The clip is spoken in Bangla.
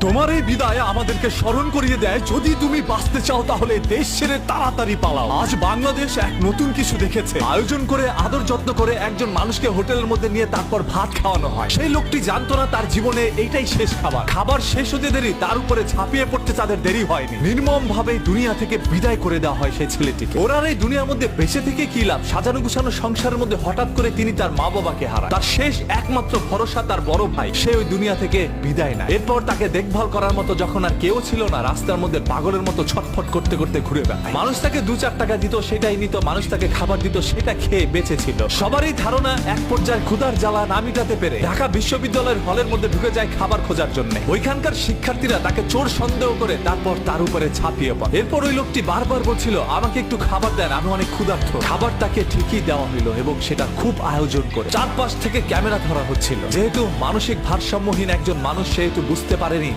তোমার এই বিদায় আমাদেরকে স্মরণ করিয়ে দেয়, যদি তুমি বাঁচতে চাও তাহলে দেশ ছেড়ে তাড়াতাড়ি পালাও। আজ বাংলাদেশ এক নতুন কিছু দেখেছে। আয়োজন করে, আদর যত্ন করে একজন মানুষকে হোটেলের মধ্যে নিয়ে তারপর ভাত খাওয়ানো হয়। সেই লোকটি জানতো না তার জীবনে এইটাই শেষ খাবার। খাবার শেষ হতে দেরি, তার উপরে ছাপিয়ে পড়তে তাদের দেরি হয়নি। নির্মম ভাবে দুনিয়া থেকে বিদায় করে দেওয়া হয় সেই ছেলেটিকে। ওরার এই দুনিয়ার মধ্যে বেঁচে থেকে কি লাভ? সাজানো গুছানো সংসারের মধ্যে হঠাৎ করে তিনি তার মা বাবাকে হারান। তার শেষ একমাত্র ভরসা তার বড় ভাই। সে ওই দুনিয়া থেকে বিদায় নেয়। এরপর তাকে দেখভাল করার মতো যখন আর কেউ ছিল না, রাস্তার মধ্যে পাগলের মতো ছটফট করতে করতে ঘুরে বেড়ায়। মানুষ তাকে দু চার টাকা দিত, সেটাই নিত, মানুষ তাকে খাবার দিত, সেটা খেয়ে বেঁচে ছিল সবারই ধারণা, এক পর্যায়ে ক্ষুধার জ্বালা না মিটাতে পেরে ঢাকা বিশ্ববিদ্যালয়ের হলের মধ্যে ঢুকে যায় খাবার খোঁজার জন্য। ওইখানকার শিক্ষার্থীরা তাকে চোর সন্দেহ করে তারপর তার উপরে ছাপিয়ে পড়ে। এরপর ওই লোকটি বারবার বলছিল, আমাকে একটু খাবার দেন, আমি অনেক ক্ষুধার্ত। খাবার তাকে ঠিকই দেওয়া হলো এবং সেটা খুব আয়োজন করে। চারপাশ থেকে ক্যামেরা ধরা হচ্ছিল। যেহেতু মানসিক ভারসাম্যহীন একজন মানুষ, সেহেতু বুঝতে পারেনি